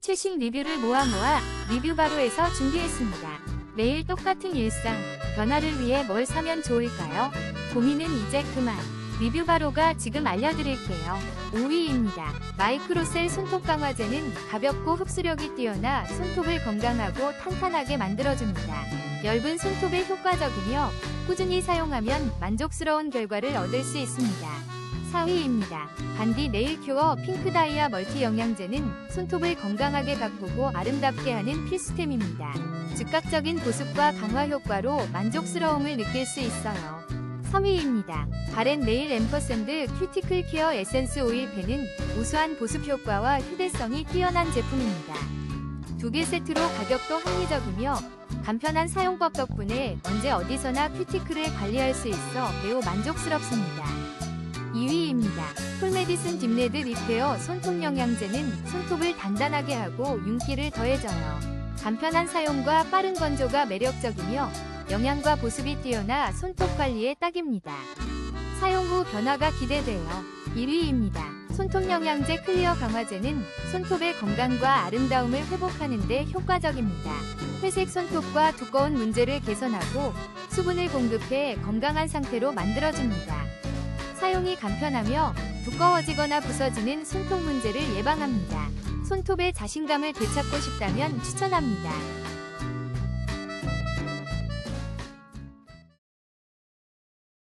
최신 리뷰를 모아 모아 리뷰 바로에서 준비했습니다. 매일 똑같은 일상, 변화를 위해 뭘 사면 좋을까요? 고민은 이제 그만. 리뷰 바로가 지금 알려드릴게요. 5위입니다. 마이크로셀 손톱 강화제는 가볍고 흡수력이 뛰어나 손톱을 건강하고 탄탄하게 만들어줍니다. 엷은 손톱에 효과적이며 꾸준히 사용하면 만족스러운 결과를 얻을 수 있습니다. 4위입니다. 반디 네일 큐어 핑크 다이아 멀티 영양제는 손톱을 건강하게 가꾸고 아름답게 하는 필수템입니다. 즉각적인 보습과 강화 효과로 만족스러움을 느낄 수 있어요. 3위입니다. 바렌 네일 앰퍼샌드 큐티클 케어 에센스 오일 펜은 우수한 보습 효과와 휴대성이 뛰어난 제품입니다. 두 개 세트로 가격도 합리적이며 간편한 사용법 덕분에 언제 어디서나 큐티클을 관리할 수 있어 매우 만족스럽습니다. 2위입니다. 폴메디슨 딥레드 리페어 손톱 영양제는 손톱을 단단하게 하고 윤기를 더해줘요. 간편한 사용과 빠른 건조가 매력적이며 영양과 보습이 뛰어나 손톱 관리에 딱입니다. 사용 후 변화가 기대돼요. 1위입니다. 손톱 영양제 클리어 강화제는 손톱의 건강과 아름다움을 회복하는 데 효과적입니다. 회색 손톱과 두꺼운 문제를 개선하고 수분을 공급해 건강한 상태로 만들어줍니다. 사용이 간편하며 두꺼워지거나 부서지는 손톱 문제를 예방합니다. 손톱의 자신감을 되찾고 싶다면 추천합니다.